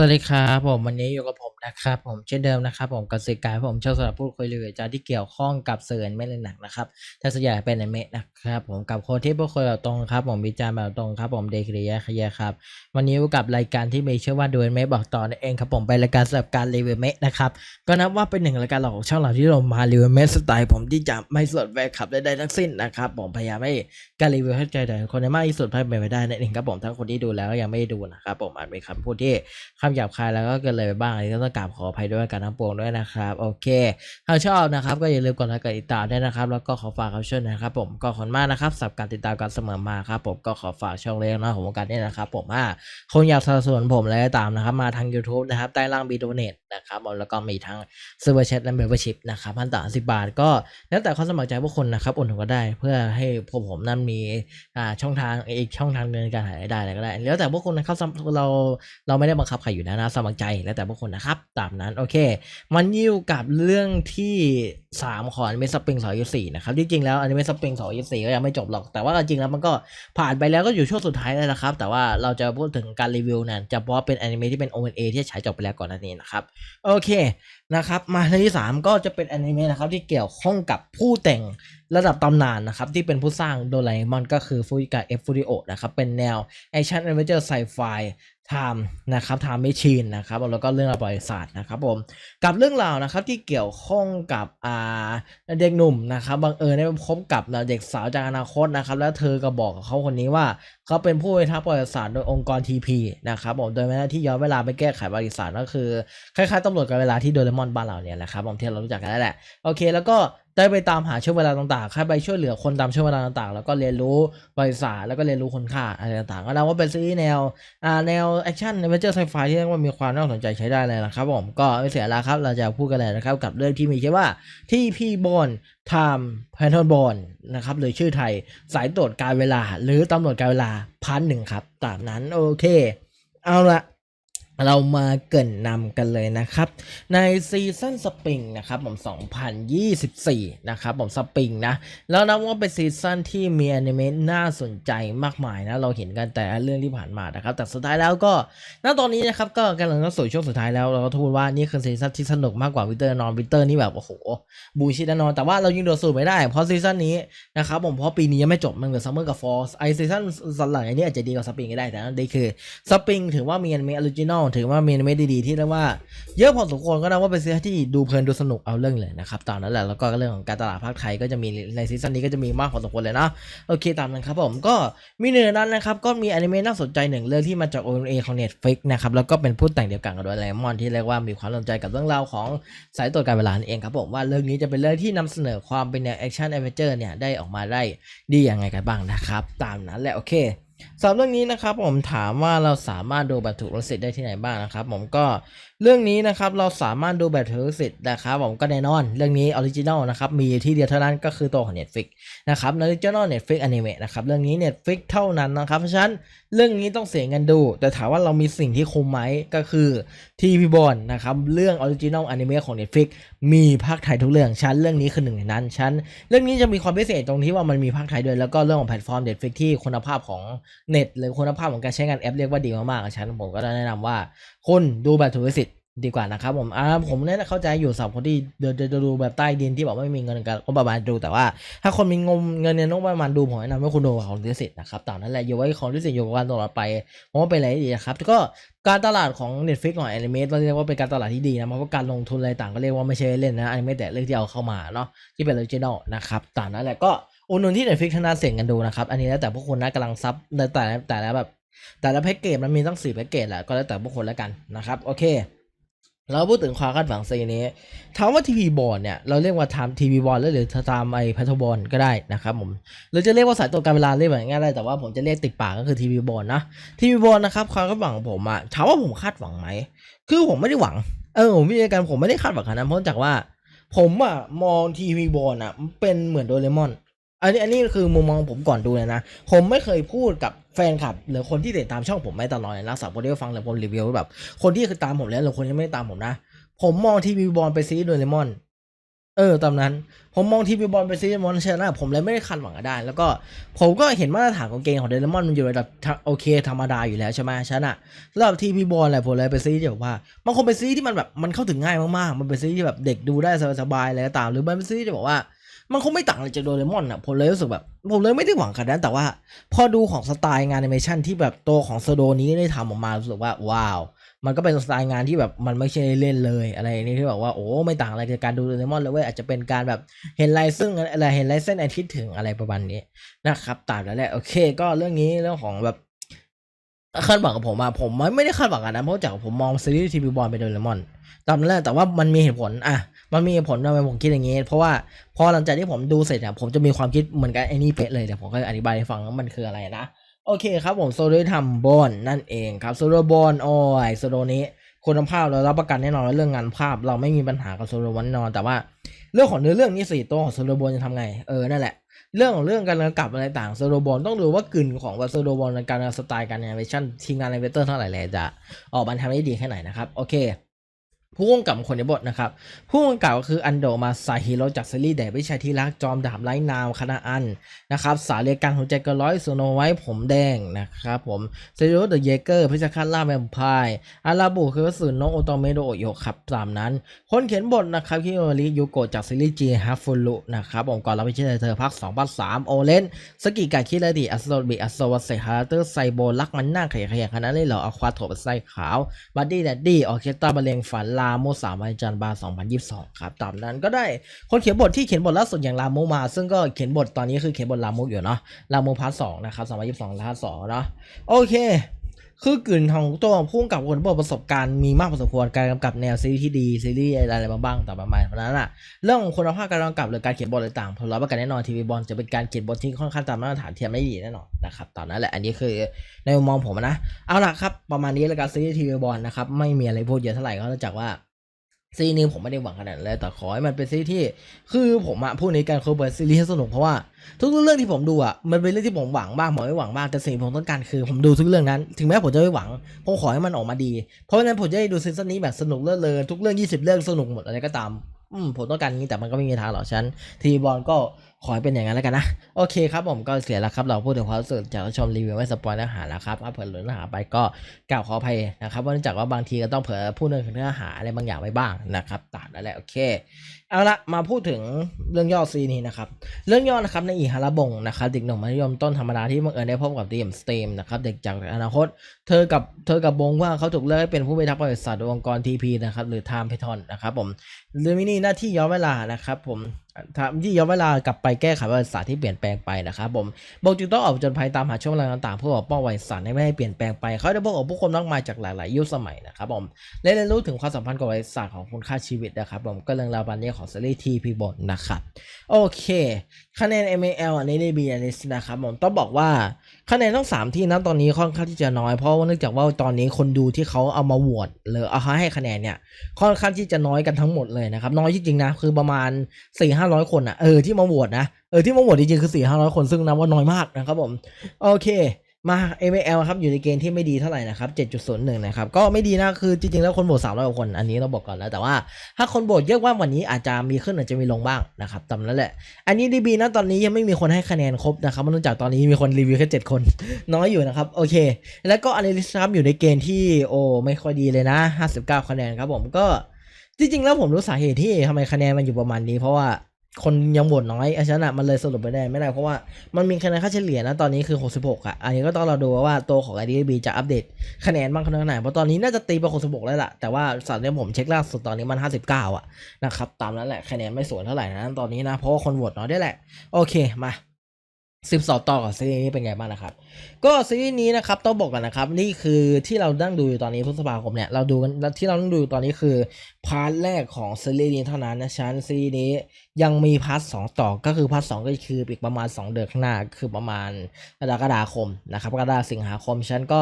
สวัสดีครับผมวันนี้อยู่กับผม นะครับผมเช่นเดิมนะครับผมกับสื่อกายผมชอบสำหรับพูดคุยเรื่องจาที่เกี่ยวข้องกับสื่อไม่เล่นหนักนะครับแต่ส่วนใหญ่เป็นอเมะนะครับผมกับคนที่พูดคุยแบบตรงครับ ผมวิจารณ์แบบตรงครับผมเดคริยะขยะครับ วันนี้กับรายการที่มีชื่อว่าดูเมะบอกต่อนั่นเองครับผมเป็นรายการสำหรับการรีวิวเมะนะครับก็นับว่าเป็นหนึ่งรายการหลักของช่องเราที่เรามารีวิวเมะสไตล์ผมที่จะไม่สนแฟนคลับใดๆทั้งสิ้นนะครับผมพยายามให้การรีวิวให้ใจแต่คนได้มากที่สุดเท่าที่ไปได้นั่นเองครับผมทั้งคนที่ดูแล้วยังไม่ดูนะครับผมอาจมีคำพูดที่คำหยาบคายแล้วก็เกินเลยไปบ้างอันนี้ก็ต้องกราบขออภัยด้วยกันทั้งปวงด้วยนะครับ โอเคถ้าชอบนะครับ ก็อย่าลืมกดไลค์กดติดตามด้วยนะครับ แล้วก็ขอฝากเขาช่วยนะครับ ผมก็ขอบคุณมากนะครับสำหรับการติดตามกันเสมอมาครับผมก็ขอฝากช่องเล็กน้อยของวงการนี้นะครับผมอ่าคนอยากสนับสนุนผมและตามนะครับ มาทาง YouTube นะครับใต้ล่างบีโดเนตนะครับแล้วก็มีทั้งซูเปอร์แชทและเมมเบอร์ชิพนะครับพันต่อสิบบาทก็แล้วแต่ความสมัครใจพวกคนนะครับอุดหนุนก็ได้ เพื่อให้พวกผมนั้นมีอ่าช่องทางอีกช่องทางหนึงในการหารายได้อะไรก็ได้ แล้วแต่พวกคุณนะครับเราเราไม่ได้บังคับใครอยู่นะนะสมัครใจแล้วแต่พวกคนนะครับตามนั้นโอเค มันยู่กับเรื่องที่ 3 ของอนิเมะสปริง224นะครับที่จริงแล้วอนิเมะสปริง224ก็ยังไม่จบหรอก แต่ว่าจริงแล้วมันก็ผ่านไปแล้วก็อยู่ช่วงสุดท้ายแล้วนะครับ แต่ว่าเราจะพูดถึงการรีวิวนี่ยจะเพราะเป็นอนิเมะที่เป็น OVA ที่ฉายจบไปแล้วก่อนหน้านี้นะครับโอเคนะครับมาเรื่องที่ 3 ก็จะเป็นอนิเมะนะครับที่เกี่ยวข้องกับผู้แต่งระดับตำนานนะครับที่เป็นผู้สร้างโดราเอมอนก็คือฟูจิกะเอฟฟูริโอนะครับเป็นแนวแอคชั่นแอดเวนเจอร์ไซไฟ ไทม์นะครับไทม์ไม่ชินนะครับแล้วก็เรื่องราวประวัติศาสตร์นะครับผมกับเรื่องราวนะครับที่เกี่ยวข้องกับอ่าเด็กหนุ่มนะครับบังเอิญได้พบกับเด็กสาวจากอนาคตนะครับ แล้วเธอก็บอกกับเขาคนนี้ว่าเขาเป็นผู้พิทักษ์ประวัติศาสตร์โดยองค์กร TP นะครับผมโดยมีหน้าที่ย้อนเวลาไปแก้ไขประวัติศาสตร์ก็คือคล้ายๆตำรวจกับเวลาที่โดเรมอนบ้านเราเนี่ยแหละครับผมที่เรารู้จักกันแล้วแหละโอเค แล้วก็ ได้ไปตามหาช่วงเวลาต่างๆเข้าไปช่วยเหลือคนตามช่วงเวลาต่างๆ แล้วก็เรียนรู้ประวัติศาแล้วก็เรียนรู้คนค่าอะไรต่างๆก็นับว่าเป็นซีรีส์แนวอ่าแนวแอคชั่นในเวอร์ไซไฟที่เรียกว่ามีความน่าสนใจใช้ได้เลยนะครับผมก็ไม่เสียเวลาครับเราจะพูดกันเลยนะครับกับเรื่องที่มีชื่อว่าที่พี่บอลไทม์แพนทอนบอลนะครับหรือชื่อไทยสายตรวจการเวลา หรือตำรวจการเวลาพันหนึ่งครับตามนั้นโอเค เอาละ เรามาเกินนำกันเลยนะครับ ในซีซั่นสปริงนะครับผม 2024 นะครับผมสปริงนะ แล้วนับว่าเป็นซีซั่นที่มีอนิเมะน่าสนใจมากมายนะ เราเห็นกันแต่เรื่องที่ผ่านมานะครับ แต่สุดท้ายแล้วก็ณตอนนี้นะครับก็กำลังเข้าสู่ช่วงสุดท้ายแล้ว เราก็ทูดว่านี่คือซีซั่นที่สนุกมากกว่าวิเตอร์นอนวิเตอร์นี่แบบ โอ้โห บูชิดแน่นอน แต่ว่าเรายิงโดดสูตรไม่ได้ เพราะซีซั่นนี้นะครับผมเพราะปีนี้ยังไม่จบมันเหมือนซัมเมอร์กับฟอร์สไอซีซั่นสลังอันนี้อาจจะดีกว่าสปริงก็ได้แต่นั่นคือสปริงถือว่ามีอนิเมะออริจินอลถือว่ามีนิเมะดีๆที่เรียกว่า เยอะพอสมควรก็นับว่าเป็นซีซั่นที่ดูเพลินดูสนุกเอาเรื่องเลยนะครับตามนั้นแหละแล้วก็เรื่องของการตลาดภาคไทยก็จะมีในซีซั่นนี้ก็จะมีมากพอสมควรเลยนะโอเคตามนั้นครับผมก็มีหนึ่งนนั้นนะครับก็มีอนิเมะน่าสนใจหนึ่งเรื่องที่มาจาก ONA ของ Netflix นะครับแล้วก็เป็นผู้แต่งเดียวกันกับโดเรมอนที่เรียกว่ามีความสนใจกับเรื่องราวของสายตรวจการเวลาเองครับผมว่าเรื่องนี้จะเป็นเรื่องที่นำเสนอความเป็นแนวแอคชั่นแอดเวนเจอร์เนี่ยได้ออกมาได้ดียังไงกันบ้างนะครับตามนั้นแหละโอเค สำหรับเรื่องนี้นะครับผมถามว่าเราสามารถดูแบบถูกลิขสิทธิ์ได้ที่ไหนบ้างนะครับ ผมก็ เรื่องนี้นะครับเราสามารถดูแบบถูกลิขสิทธิ์นะครับผมก็แน่นอนเรื่องนี้ออริจินอลนะครับมีที่เดียวเท่านั้นก็คือตัวของ Netflix นะครับออริจินอล Netflix Anime นะครับเรื่องนี้ Netflix เท่านั้นนะครับเพราะฉะนั้นเรื่องนี้ต้องเสียเงินดู แต่ถามว่าเรามีสิ่งที่คุ้มไหมก็คือทีพีบอลนะครับเรื่องออริจินอลอนิเมะของ Netflix มีภาคไทยทุกเรื่องชั้นเรื่องนี้คือหนึ่งในนั้นชั้นเรื่องนี้จะมีความพิเศษตรงที่ว่ามันมีภาคไทยด้วยแล้วก็เรื่องของแพลตฟอร์ม Netflix ที่คุณภาพของเน็ตหรือคุณภาพของการใช้งานแอปเรียกว่าดีมากๆกับฉันผมก็แนะนำว่าคุณดูแบบถูกลิขสิท ดีกว่านะครับผมอ่าผมเนี่ยเข้าใจอยู่สำหรับคนที่เดินจะดูแบบใต้ดินที่บอกว่าไม่มีเงินกันก็ประมาณดูแต่ว่า ถ้าคนมีงมเงินในนกประมาณดูผมแนะนำให้คุณดูของลิสิท์นะครับตามนั้นแหละอยู่ไว้ของลิสิทธิ์อยู่กับการตลอดไปผมว่าเป็นอะไรดีนะครับก็การตลาดของ Netflix ของแอนิเมะเราเรียกว่าเป็นการตลาดที่ดีนะเพราะว่าการลงทุนอะไรต่างก็เรียกว่าไม่ใช่เล่นนะอนิเมะแต่เรื่องที่เอาเข้ามาเนาะที่เป็นออริจินอลนะครับตามนั้นแหละก็อุดหนุนที่ Netflix ทางด้าเสียงกันดูนะครับอันนี้แล้วแต่พวกคุณนะกำลังซับในแต่แต่ละแบบแต่ละแพ็กเกจมันมีตั้งสี่แพ็กเกจแหละก็แล้วแต่พวกคนแล้วกันนะครับโอเค เราพูดถึงความคาดหวังซีนี้ถามว่าทีวีบอลเนี่ยเราเรียกว่าทำทีวีบอลหรือทำไอพัทบอลก็ได้นะครับผมหรือจะเรียกว่าสายตรวการเวลาเรียกแบบง่ายๆได้แต่ว่าผมจะเรียกติดปากก็คือทีวีบอลนะทีวีบอลนะครับความคาดหวังผมอะถามว่าผมคาดหวังไหมคือผมไม่ได้หวังเออผมพี่กันผมไม่ได้คาดหวังขนาดนั้นเพราะจากว่า ผมอะมองทีวีบอลอะเป็นเหมือนโดเรมอนอันนี้อันนี้คือมุมมองผมก่อนดูเลยนะผมไม่เคยพูดกับ แฟนคลับหรือคนที่ติดตามช่องผมไม่ตลอดเลยนะสำหรับคนที่ฟังหรือผมรีวิวแบบ คนที่คือตามผมแล้วหรือคนที่ไม่ได้ตามผมนะ ผมมองทีวีบอลไปซีรีส์โดเรมอน เออตามนั้น ผมมองทีวีบอลเป็นซีรีส์มอนเชนะผมเลยไม่ได้คาดหวังกับได้แล้วก็ผมก็เห็นมาตรฐานของเกมของเดลมอนมันอยู่ระดับโอเคธรรมดาอยู่แล้วใช่ไหมฉะนันอะสำหรับทีวีบอลแหละผมเลยเป็นซีรีส์ที่แบบว่ามันคงเป็นซีรีส์ที่มันแบบมันเข้าถึงง่ายมากๆ มันเป็นซีรีส์ที่แบบเด็กดูได้สบายๆอะไรก็ตาม หรือมันเป็นซีรีส์ที่บอกว่า มันคงไม่ต่างอะไรจากโดเรมอนอะผมเลยรู้สึกแบบ ผมเลยไม่ได้หวังขนาดนั้นแต่ว่า พอดูของสไตล์งานแอนิเมชันที่แบบตัวของโซโดนี้ได้ทำออกมารู้สึกว่าว้าว มันก็เป็นสไตล์งานที่แบบมันไม่ใช่เล่นเลยอะไรนี้ที่แบบว่าโอ้ไม่ต่างอะไรจากการดูโดเรมอนเลยเว้ยอาจจะเป็นการแบบเห็นลายซึ่งอะไรเห็นลายเส้นอาทิตย์ถึงอะไรประมาณนี้นะครับตามแล้วแหละโอเค ก็เรื่องนี้เรื่องของแบบคาดหวังกับผมอะผมไม่ได้คาดหวังกันนะเพราะจากผมมองซีรีส์ทีวีบอลเป็นโดเรมอนตามนั้นแหละแต่ว่ามันมีเหตุผลอะ มันมีผลทำไมผมคิดอย่างนี้ เพราะว่าพอหลังจากที่ผมดูเสร็จเนี่ยผมจะมีความคิดเหมือนกันไอ้นี่เป๊ะเลยเดี๋ยวผมก็อธิบายให้ฟังว่ามันคืออะไรนะ โอเคครับผมโซโดทำบอลนั่นเองครับโซโดบอลโอ้ยโซโดนี้คุณภาพเรารับประกันแน่นอนเรื่องงานภาพ เราไม่มีปัญหากับโซโดบอลแน่นอน แต่ว่าเรื่องของเนื้อเรื่องนี้สี่ตัวของโซโดบอลจะทำไงเออนั่นแหละเรื่องของเรื่องการกำกับอะไรต่างโซโดบอลต้องดูว่ากลิ่นของว่าโซโดบอลในการสไตล์การแอนิเมชันทีมงานแอนิเมเตอร์เท่าไหร่เลยจะออกมาทำได้ดีแค่ไหนนะครับ โอเค ผู้กำกับคนในบทนะครับ ผู้กำกับก็คืออันโดมาซาฮิโรจากซีรีส์เดวิชัยที่รักจอมดาบไร้นามคณะอันนะครับ สาเรียกลางหัวใจกระร้อยโซโนไว้ผมแดงนะครับผมเซโรเดอะเยเกอร์พิชคัตล่าแวมไพร์อาราบุคือสื่อโนโอโตเมโดโอโยครับตามนั้น คนเขียนบทนะครับคิโอริยูโกจากซีรีส์จีฮัฟฟุรุนะครับผมก่อนเราไปเชื่อเธอภาค2ภาค3โอเลนสกิกาคิระดิอัสโซบิอัสโซวัสเซฮาร์เตอร์ไซโบรักมันหน้าขยะขยะขนาดนี้เหรอเอาควาโถเป็นไส้ขาวบัดดี้แดดดี้ออเคสตราบรรเลงฝันลาาโมสามวันจันทร์บาร์2022 ครับ ตามนั้นก็ได้คนเขียนบทที่เขียนบทล่าสุดอย่างลาโมมา ซึ่งก็เขียนบทตอนนี้คือเขียนบทลาโมอยู่เนาะลาโมพาร์ทสองนะครับ2022พาร์ทสองเนาะโอเค คือกลิ่นของตัวของผู้กำกับคนบทประสบการณ์มีมากพอสมควรการกำกับแนวซีรีส์ที่ดีซีรีส์อะไรมาบ้างแต่ประมาณนั้นอะเรื่องของคุณภาพการกำกับหรือการเขียนบทอะไรต่างผมรับประกันแน่นอนทีวีบอลจะเป็นการเขียนบทที่ค่อนข้างตามมาตรฐานเทียมได้ดีแน่นอนนะครับตอนนั้นแหละอันนี้คือในมุมมองผมนะเอาล่ะครับประมาณนี้แล้วกันซีรีส์ทีวีบอลนะครับไม่มีอะไรพูดเยอะเท่าไหร่ก็นองจากว่า ซีนี้ผมไม่ได้หวังขนาดนั้นเลยแต่ขอให้มันเป็นซีที่ คือผมอะพูดในการโคเปิดซีรีส์สนุกเพราะว่า ทุกเรื่องที่ผมดูอะมันเป็นเรื่องที่ผมหวังบ้างผมไม่หวังบ้างแต่สิ่งที่ผมต้องการคือผมดูทุกเรื่องนั้น ถึงแม้ผมจะไม่หวังผมขอให้มันออกมาดี เพราะฉะนั้นผมจะได้ดูซีซั่นนี้แบบสนุกเลิศเลยทุกเรื่อง 20 เรื่องสนุกหมดอะไรก็ตาม อืมผมต้องการอย่างนี้แต่มันก็ไม่มีทางหรอกฉันทีบอลก็ ขอให้เป็นอย่างนั้นแล้วกันนะ โอเคครับผมก็เสียแล้วครับ เราพูดถึงความรู้สึกจากชมรีวิวไม่สปอยเนื้อหาแล้วครับถ้าเผลอหรือเนื้อหาไปก็กล่าวขออภัยนะครับเพราเนื่องจากว่าบางทีก็ต้องเผลอพูดเรื่องเนื้อหาอะไรบางอย่างไปบ้างนะครับตามนั่นแหละโอเคเอาละมาพูดถึงเรื่องย่อซีนี้นะครับเรื่องย่อนะครับในอีฮาระบงนะครับเด็กหนุ่มมัธยมต้นธรรมดาที่บังเอิญได้พบกับดีมสเตมนะครับเด็กจากอนาคต เธอกับเธอกับบงว่าเขาถูกเลือกให้เป็นผู้พิทักษ์ประวัติศาสตร์โดยองค์กรทีพีนะครับหรือไทม์เพทอนนะครับผมเรื่องนี้หน้าที่ย้อนเวลานะครับผม ทำยี่ย้อนเวลากลับไปแก้ไขประวัติศาสตร์ที่เปลี่ยนแปลงไปนะครับผมบงจึงต้องออกจนภัยตามหาช่วงเวลาต่างๆเพื่อปกป้องประวัติศาสตร์ให้ไม่ให้เปลี่ยนแปลงไป เขาได้พบกับผู้คนมากมายจากหลาย ๆ ยุคสมัยนะครับผมและเรียนรู้ถึงความสัมพันธ์กับประวัติศาสตร์ของคุณค่าชีวิตนะครับผมก็เรื่องราวบันนี้ของซีรีส์ทีพีบนนะครับโอเคคะแนน MAL อันนี้ได้ B อันนี้นะครับผมต้องบอกว่า คะแนนทั้ง 3 ที่นะตอนนี้ค่อนข้างที่จะน้อยเพราะว่าเนื่องจากว่าตอนนี้คนดูที่เขาเอามาโหวตหรือเอาให้คะแนนเนี่ยค่อนข้างที่จะน้อยกันทั้งหมดเลยนะครับน้อยจริงๆนะคือประมาณ4 5 0 0คนอะเออที่มาโหวตนะเออที่มาโหวตจริงๆคือ4 5 0 0คนซึ่งนับว่าน้อยมากนะครับผมโอเค มา ML ครับอยู่ในเกณฑ์ที่ไม่ดีเท่าไหร่นะครับ7.01นะครับก็ไม่ดีนะคือจริงๆแล้วคนโหวต300กว่าคน อันนี้เราบอกก่อนแล้วแต่ว่าถ้าคนโหวตเยอะกว่าวันนี้อาจจะมีขึ้นอาจจะมีลงบ้างนะครับตามนั้นแหละ อันนี้ดีบีนะตอนนี้ยังไม่มีคนให้คะแนนครบนะครับเนื่องจากตอนนี้มีคนรีวิวแค่7คน น้อยอยู่นะครับโอเค แล้วก็อันนี้ครับอยู่ในเกณฑ์ที่โอ้ไม่ค่อยดีเลยนะ 59 คะแนนครับผมก็จริงๆแล้วผมรู้สาเหตุที่ทำไมคะแนนมันอยู่ประมาณนี้เพราะว่า คนยังโหวตน้อยอาชนะมันเลยสรุปไม่ได้ไม่ได้เพราะว่ามันมีคะแนนค่าเฉลี่ยนะตอนนี้คือ 66อะอันนี้ก็ต้องเราดูว่าตัวของ IDB จะอัปเดตคะแนนบ้างขนาดไหนเพราะตอนนี้น่าจะตีไป 66 แล้วล่ะ แต่ว่าสัตว์เนี่ยผมเช็คล่าสุดตอนนี้มัน 59 อะนะครับตามนั้นแหละคะแนนไม่สวยเท่าไหร่นะตอนนี้นะเพราะว่าคนโหวตน้อยได้แหละโอเคมา สิบสองต่อกับซีรีส์นี้เป็นไงบ้างนะครับ ก็ซีรีส์นี้นะครับต้องบอกกันนะครับนี่คือที่เรานั่งดูอยู่ตอนนี้พฤษภาคมเนี่ยเราดูกันที่เรานั่งดูอยู่ตอนนี้คือพาร์ทแรกของซีรีส์นี้เท่านั้นนะชั้นซีรีส์นี้ยังมีพาร์ทสองต่อก็คือพาร์ทสองก็คืออีกประมาณ 2 เดือนข้างหน้าคือประมาณกรกฎาคมนะครับกรกฎาสิงหาคมฉันก็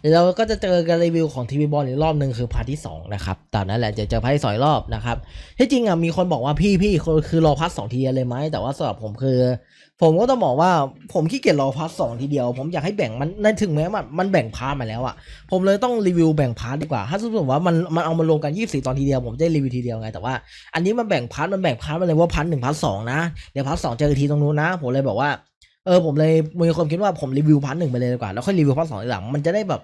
เดี๋ยวเราก็จะเจอกันรีวิวของทีวีบอลอีกรอบหนึ่งคือพาร์ทที่สองนะครับตอนนั้นแหละจะเจอพาร์ทที่สองรอบนะครับที่จริงอะมีคนบอกว่าพี่พี่คือรอพาร์ทสองทีเลยไหมแต่ว่าสำหรับผมคือ ผมก็ต้องบอกว่าผมขี้เกียจรอพาร์ทสองทีเดียว ผมอยากให้แบ่งมันในถึงแม้มันมันแบ่งพาร์ทมาแล้วอะผมเลยต้องรีวิวแบ่งพาร์ทดีกว่า ถ้าสมมติว่ามันมันเอามารวมกัน 24 ตอนทีเดียวผมจะรีวิวทีเดียวไง แต่ว่าอันนี้มันแบ่งพาร์ทมันแบ่งพาร์ทมาเลยว่าพาร์ทหนึ่งพาร์ทสองนะ เดี๋ยวพาร์ทสองเจอทีตรงนู้นนะ ผมเลยบอกว่า เออผมเลยมีคนคิดว่าผมรีวิวพาร์ทหนึ่งไปเลยดีกว่า แล้วค่อยรีวิวพาร์ทสองทีหลัง มันจะได้แบบ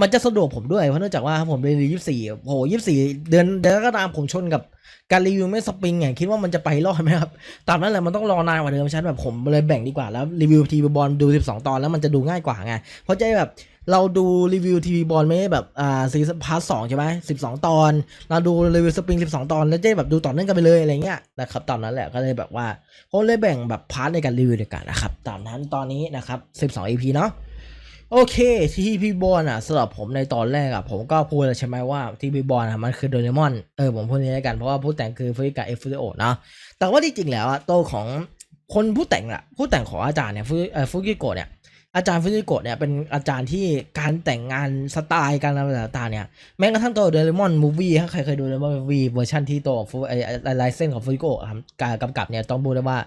มันจะสะดวกผมด้วย เพราะเนื่องจากว่าผมเรียนยี่สิบสี่โหยี่สิบสี่เดือนเดือนก็ตามผมชนกับการรีวิวไม่สปริงไงคิดว่ามันจะไปรอดไหมครับ ตามนั้นแหละมันต้องรอนานกว่าเดิมฉันแบบผมเลยแบ่งดีกว่าแล้วรีวิวทีวีบอลดู 12 ตอนแล้วมันจะดูง่ายกว่าไง เพราะจะได้แบบ เราดูรีวิวทีวีบอลไม่ได้แบบอ่าซีซั่นพาร์ทสองใช่ไหมสิบสองตอน เราดูรีวิวสปริงสิบสองตอนแล้วจะแบบดูต่อเนื่องกันไปเลยอะไรเงี้ยนะครับตามนั้นแหละก็เลยแบบว่าผมเลยแบ่งแบบพาร์ทในการรีวิวดีกว่านะครับตามนั้นตอนนี้นะครับสิบสอง EP เนาะโอเคทีพีบอลอะสำหรับผมในตอนแรกอะผมก็พูดแล้วใช่ไหมว่าทีพีบอลอะมันคือโดเรมอนเออผมพูดนี้แล้วกันเพราะว่าผู้แต่งคือฟริกาเอฟฟูโอเนาะแต่ว่าที่จริงแล้วอะตัวของคนผู้แต่งอะผู้แต่งของอาจารย์เนี่ยฟุเอ่อฟุกิโกะเนี่ย อาจารย์ฟุกิโกะเนี่ยเป็นอาจารย์ที่การแต่งงานสไตล์การอะไรต่างๆเนี่ยแม้กระทั่งตัวโดเรมอนมูฟวี่ถ้าใครเคยดูโดเรมอนมูฟวี่เวอร์ชันที่ตัวขอฟุไอไลายเส้นของฟุกิโกะการกำกับเนี่ยต้องพูดเลยว่า